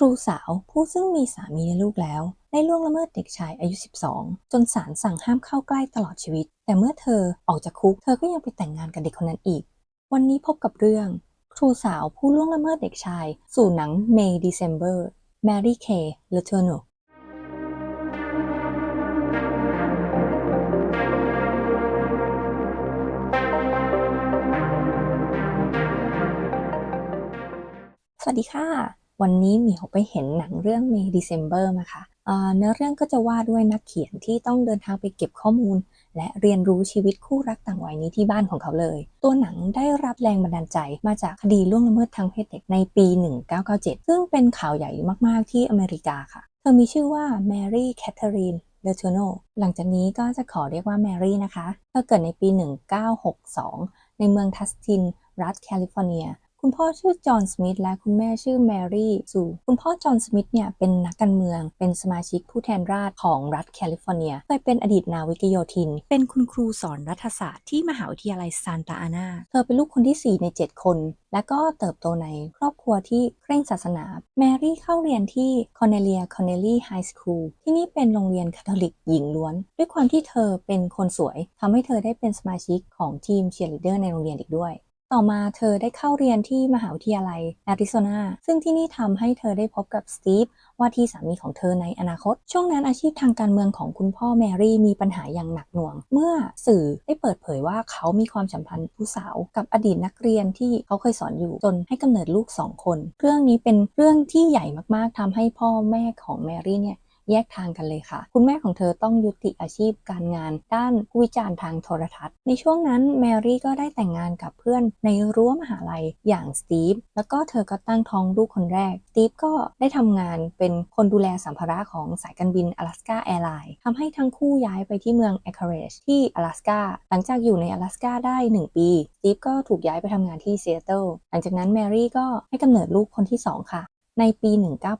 ครูสาวผู้ซึ่งมีสามีและลูกแล้ว ได้ล่วงละเมิดเด็กชายอายุ 12 จนศาลสั่งห้ามเข้าใกล้ตลอดชีวิต แต่เมื่อเธอออกจากคุกเธอก็ยังไปแต่งงานกับเด็กคนนั้นอีก วันนี้พบกับเรื่อง ครูสาวผู้ล่วงละเมิดเด็กชาย สู่หนัง May December Mary Kay l e t o u r n e u สวัสดีค่ะ วันนี้เหมียวไปเห็นหนังเรื่อง May December มาค่ะเนื้อเรื่องก็จะว่าด้วยนักเขียนที่ต้องเดินทางไปเก็บข้อมูล และเรียนรู้ชีวิตคู่รักต่างวัยนี้ที่บ้านของเขาเลย ตัวหนังได้รับแรงบันดาลใจมาจากคดีล่วงละเมิดทางเพศเด็กในปี 1997 ซึ่งเป็นข่าวใหญ่มากๆที่อเมริกาค่ะ เธอมีชื่อว่า Mary Catherine l e t o u r n e a u หลังจากนี้ก็จะขอเรียกว่า Mary นะคะเธอเกิดในปี 1962 ในเมืองทัสติน รัฐแคลิฟอร์เนีย คุณพ่อชื่อจอห์นสมิธและคุณแม่ชื่อแมรี่ซูคุณพ่อจอห์นสมิธเนี่ยเป็นนักการเมือง เป็นสมาชิกผู้แทนราษฎรของรัฐแคลิฟอร์เนียเคยเป็นอดีตนาวิกโยธิน เป็นคุณครูสอนรัฐศาสตร์ที่มหาวิทยาลัยซานตาอานาเธอเป็นลูกคนที่ 4 ใน 7 คน และก็เติบโตในครอบครัวที่เคร่งศาสนา แมรี่เข้าเรียนที่คอนเนเลียคอนเนลลี่ไฮสคูลที่นี่เป็นโรงเรียนคาทอลิกหญิงล้วน ด้วยความที่เธอเป็นคนสวยทำให้เธอได้เป็นสมาชิกของทีมเชียร์ลีดเดอร์ในโรงเรียนอีกด้วย ต่อมาเธอได้เข้าเรียนที่มหาวิทยาลัยแอริโซนาซึ่งที่นี่ทำให้เธอได้พบกับสตีฟว่าที่สามีของเธอในอนาคต ช่วงนั้นอาชีพทางการเมืองของคุณพ่อแมรี่มีปัญหาอย่างหนักหน่วง เมื่อสื่อได้เปิดเผยว่าเขามีความสัมพันธ์ผู้สาวกับอดีตนักเรียนที่เขาเคยสอนอยู่จนให้กำเนิดลูกสองคน เรื่องนี้เป็นเรื่องที่ใหญ่มากๆทำให้พ่อแม่ของแมรี่เนี่ย แยกทางกันเลยค่ะ คุณแม่ของเธอต้องยุติอาชีพการงาน ด้านผู้วิจารณ์ทางโทรทัศน์ ในช่วงนั้นแมรี่ก็ได้แต่งงานกับเพื่อนในรั้วมหาลัยอย่างสตีฟแล้วก็เธอก็ตั้งท้องลูกคนแรกสตีฟก็ได้ทำงานเป็นคนดูแลสัมภาระของสายการบิน Alaska Airlines ทำให้ทั้งคู่ย้ายไปที่เมือง Anchorage ที่ Alaska หลังจากอยู่ใน Alaska ได้ 1 ปีสตีฟก็ถูกย้ายไปทำงานที่ Seattle หลังจากนั้นแมรี่ก็ให้กำเนิดลูกคนที่สองค่ะ ในปี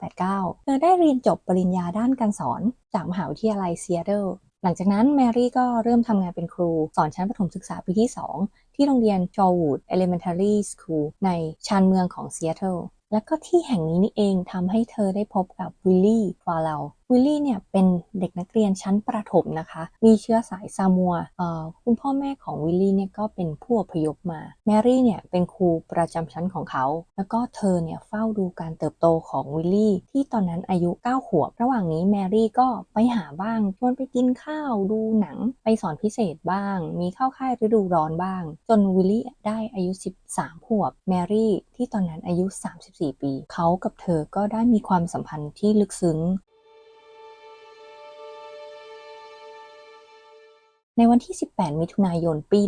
1989 เธอได้เรียนจบปริญญาด้านการสอนจากมหาวิทยาลัยซีแอตเทิลหลังจากนั้นแมรี่ก็เริ่มทำงานเป็นครู สอนชั้นประถมศึกษาปีที่ 2 ที่โรงเรียน Shorewood Elementary School ในชานเมืองของซีแอตเทิลและก็ที่แห่งนี้นี่เองทำให้เธอได้พบกับวิลลี่ฟาเลล วิลลี่เนี่ยเป็นเด็กนักเรียนชั้นประถมนะคะ มีเชื้อสายซามัวเอ่อคุณพ่อแม่ของวิลลี่เนี่ยก็เป็นผู้อพยพมา แมรี่เนี่ยเป็นครูประจำชั้นของเขา แล้วก็เธอเนี่ยเฝ้าดูการเติบโตของวิลลี่ที่ตอนนั้นอายุ 9 ขวบ ระหว่างนี้แมรี่ก็ไปหาบ้างชวนไปกินข้าวดูหนัง ไปสอนพิเศษบ้าง มีเข้าค่ายฤดูร้อนบ้าง จนวิลลี่ได้อายุ 13 ขวบ แมรี่ที่ตอนนั้นอายุ 34 ปี เขากับเธอก็ได้มีความสัมพันธ์ที่ลึกซึ้ง ในวันที่ 18 มิถุนายน ปี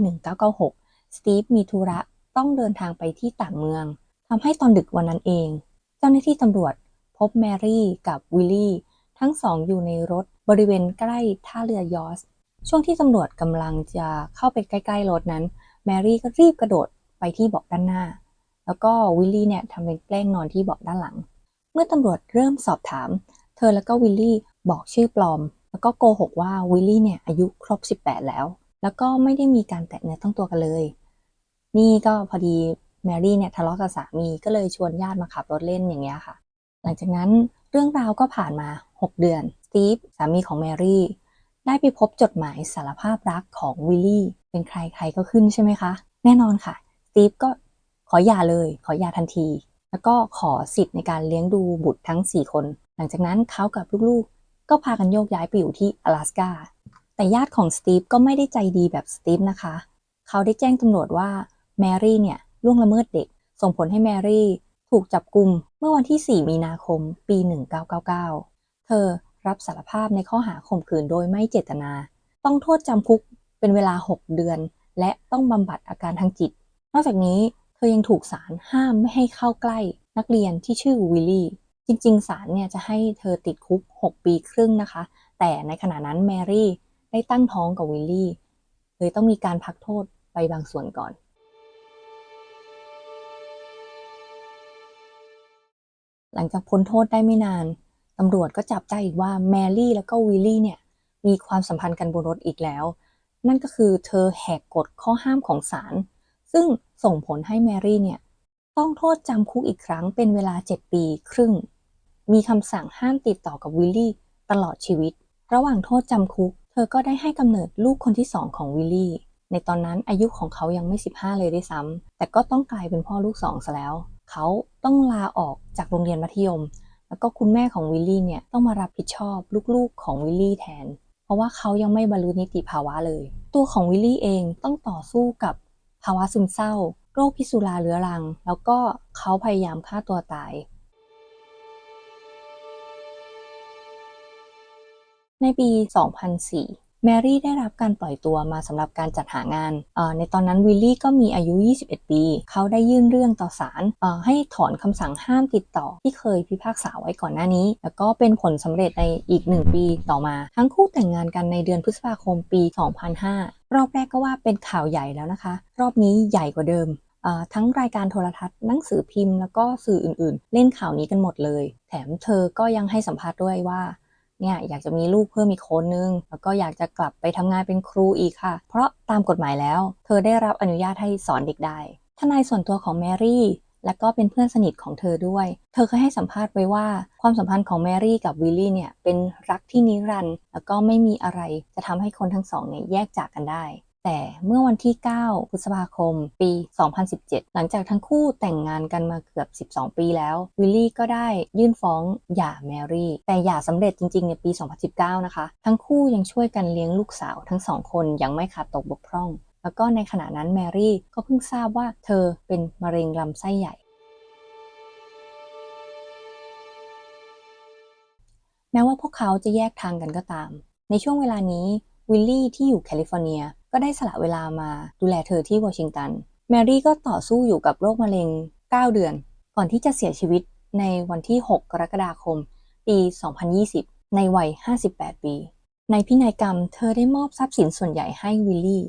1996 สตีฟมีธุระต้องเดินทางไปที่ต่างเมือง ทำให้ตอนดึกวันนั้นเอง เจ้าหน้าที่ตำรวจพบแมรี่กับวิลลี่ทั้งสองอยู่ในรถบริเวณใกล้ท่าเรือยอส ช่วงที่ตำรวจกำลังจะเข้าไปใกล้ๆรถนั้น แมรี่ก็รีบกระโดดไปที่เบาะด้านหน้า แล้วก็วิลลี่เนี่ยทำเป็นแกล้งนอนที่เบาะด้านหลัง เมื่อตำรวจเริ่มสอบถาม เธอแล้วก็วิลลี่บอกชื่อปลอม แล้วก็โกหกว่าวิลลี่เนี่ยอายุครบ 18 แล้ว แล้วก็ไม่ได้มีการแตะเนื้อต้องตัวกันเลย นี่ก็พอดีแมรี่เนี่ยทะเลาะกับสามีก็เลยชวนญาติมาขับรถเล่นอย่างเงี้ยค่ะ หลังจากนั้นเรื่องราวก็ผ่านมา 6 เดือนสตีฟสามีของแมรี่ได้ไปพบจดหมายสารภาพรักของวิลลี่เป็นใครใครก็ขึ้นใช่ไหมคะ แน่นอนค่ะสตีฟก็ขอหย่าเลย ขอหย่าทันที แล้วก็ขอสิทธิ์ในการเลี้ยงดูบุตรทั้ง 4 คน หลังจากนั้นเขากับลูกๆ ก็พากันโยกย้ายไปอยู่ที่阿拉สกาแต่ญาติของสตีฟก็ไม่ได้ใจดีแบบสตีฟนะคะ เขาได้แจ้งตำรวจว่าแมรี่เนี่ยล่วงละเมิดเด็ก ส่งผลให้แมรี่ถูกจับกุมเมื่อวันที่ 4 มีนาคม ปี 1999 เธอรับสารภาพในข้อหาข่มขืนโดยไม่เจตนา ต้องโทษจำคุกเป็นเวลา 6 เดือน และต้องบำบัดอาการทางจิต นอกจากนี้เธอยังถูกศาลห้ามไม่ให้เข้าใกล้นักเรียนที่ชื่อวิลลี่ จริงๆศาลเนี่ยจะให้เธอติดคุก 6 ปีครึ่งนะคะ แต่ในขณะนั้นแมรี่ได้ตั้งท้องกับวิลลี่เลยต้องมีการพักโทษไปบางส่วนก่อน หลังจากพ้นโทษได้ไม่นาน ตำรวจก็จับได้อีกว่าแมรี่แล้วก็วิลลี่เนี่ยมีความสัมพันธ์กันบนรถอีกแล้ว นั่นก็คือเธอแหกกฎข้อห้ามของศาล ซึ่งส่งผลให้แมรี่เนี่ยต้องโทษจำคุกอีกครั้งเป็นเวลา 7 ปีครึ่ง มีคำสั่งห้ามติดต่อกับวิลลี่ตลอดชีวิต ระหว่างโทษจำคุก เธอก็ได้ให้กำเนิดลูกคนที่สองของวิลลี่ ในตอนนั้นอายุของเขายังไม่ 15 เลยด้วยซ้ำ แต่ก็ต้องกลายเป็นพ่อลูกสองซะแล้ว เขาต้องลาออกจากโรงเรียนมัธยม แล้วก็คุณแม่ของวิลลี่เนี่ยต้องมารับผิดชอบลูกๆของวิลลี่แทน เพราะว่าเขายังไม่บรรลุนิติภาวะเลย ตัวของวิลลี่เองต้องต่อสู้กับภาวะซึมเศร้า โรคพิษสุราเรื้อรัง แล้วก็เขาพยายามฆ่าตัวตาย ในปี 2004 แมรี่ได้รับการปล่อยตัวมาสำหรับการจัดหางาน ในตอนนั้นวิลลี่ก็มีอายุ 21 ปี เขาได้ยื่นเรื่องต่อศาลให้ถอนคำสั่งห้ามติดต่อที่เคยพิพากษาไว้ก่อนหน้านี้ แล้วก็เป็นผลสำเร็จในอีก 1 ปีต่อมา ทั้งคู่แต่งงานกันในเดือนพฤษภาคมปี 2005 รอบแรกก็ว่าเป็นข่าวใหญ่แล้วนะคะ รอบนี้ใหญ่กว่าเดิมทั้งรายการโทรทัศน์หนังสือพิมพ์แล้วก็สื่ออื่นๆ เล่นข่าวนี้กันหมดเลย แถมเธอก็ยังให้สัมภาษณ์ด้วยว่า เนี่ยอยากจะมีลูกเพิ่มอีกคนนึง แล้วก็อยากจะกลับไปทำงานเป็นครูอีกค่ะ เพราะตามกฎหมายแล้ว เธอได้รับอนุญาตให้สอนเด็กได้ ทนายส่วนตัวของแมรี่และก็เป็นเพื่อนสนิทของเธอด้วย เธอเคยให้สัมภาษณ์ไว้ว่า ความสัมพันธ์ของแมรี่กับวิลลี่เนี่ยเป็นรักที่นิรันดร์แล้วก็ไม่มีอะไรจะทำให้คนทั้งสองเนี่ยแยกจากกันได้ แต่เมื่อวันที่ 9 พฤษภาคม ปี 2017 หลังจากทั้งคู่แต่งงานกันมาเกือบ 12 ปีแล้ว วิลลี่ก็ได้ยื่นฟ้องหย่าแมรี่ แต่หย่าสำเร็จจริงๆ ในปี 2019 นะคะ ทั้งคู่ยังช่วยกันเลี้ยงลูกสาวทั้งสองคนอยังไม่ขาดตกบกพร่อง แล้วก็ในขณะนั้นแมรี่ก็เพิ่งทราบว่าเธอเป็นมะเร็งลำไส้ใหญ่แม้ว่าพวกเขาจะแยกทางกันก็ตาม ในช่วงเวลานี้วิลลี่ที่อยู่แคลิฟอร์เนีย ก็ได้สละเวลามาดูแลเธอที่วอชิงตัน แมรี่ก็ต่อสู้อยู่กับโรคมะเร็ง 9 เดือน ก่อนที่จะเสียชีวิตในวันที่ 6 กรกฎาคม ปี 2020 ในวัย 58 ปี ในพินัยกรรมเธอได้มอบทรัพย์สินส่วนใหญ่ให้วิลลี่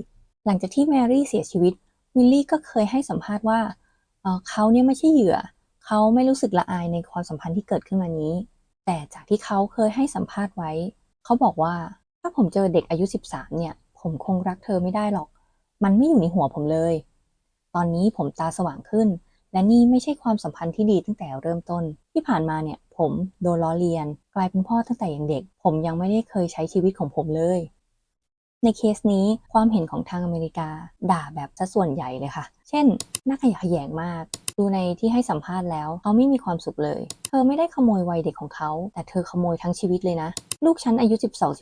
หลังจากที่แมรี่เสียชีวิต วิลลี่ก็เคยให้สัมภาษณ์ว่าเอ่อเขาเนี่ยไม่ใช่เหยื่อ เขาไม่รู้สึกละอายในความสัมพันธ์ที่เกิดขึ้นมานี้ แต่จากที่เขาเคยให้สัมภาษณ์ไว้ เขาบอกว่าถ้าผมเจอเด็กอายุ 13 เนี่ย ผมคงรักเธอไม่ได้หรอก มันไม่อยู่ในหัวผมเลย ตอนนี้ผมตาสว่างขึ้น และนี่ไม่ใช่ความสัมพันธ์ที่ดีตั้งแต่เริ่มต้น ที่ผ่านมาเนี่ย ผมโดนล้อเลียน กลายเป็นพ่อตั้งแต่ยังเด็ก ผมยังไม่ได้เคยใช้ชีวิตของผมเลย ในเคสนี้ความเห็นของทางอเมริกา ด่าแบบซะส่วนใหญ่เลยค่ะ เช่นน่าขยะแขยงมาก ดูในที่ให้สัมภาษณ์แล้ว เขาไม่มีความสุขเลย เธอไม่ได้ขโมยวัยเด็กของเขา แต่เธอขโมยทั้งชีวิตเลยนะ ลูกฉันอายุ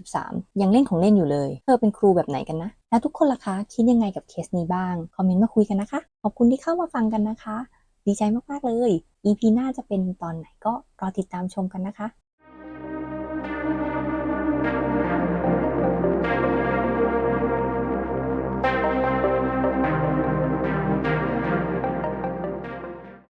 12-13 ยังเล่นของเล่นอยู่เลย เธอเป็นครูแบบไหนกันนะ แล้วทุกคนล่ะคะคิดยังไงกับเคสนี้บ้าง คอมเมนต์มาคุยกันนะคะ ขอบคุณที่เข้ามาฟังกันนะคะ ดีใจมากๆเลย EP หน้าจะเป็นตอนไหนก็รอติดตามชมกันนะคะ